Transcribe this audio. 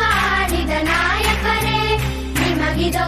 ಮಾಡಿದ ನಾಯಕರೇ ನಿಮಗಿದು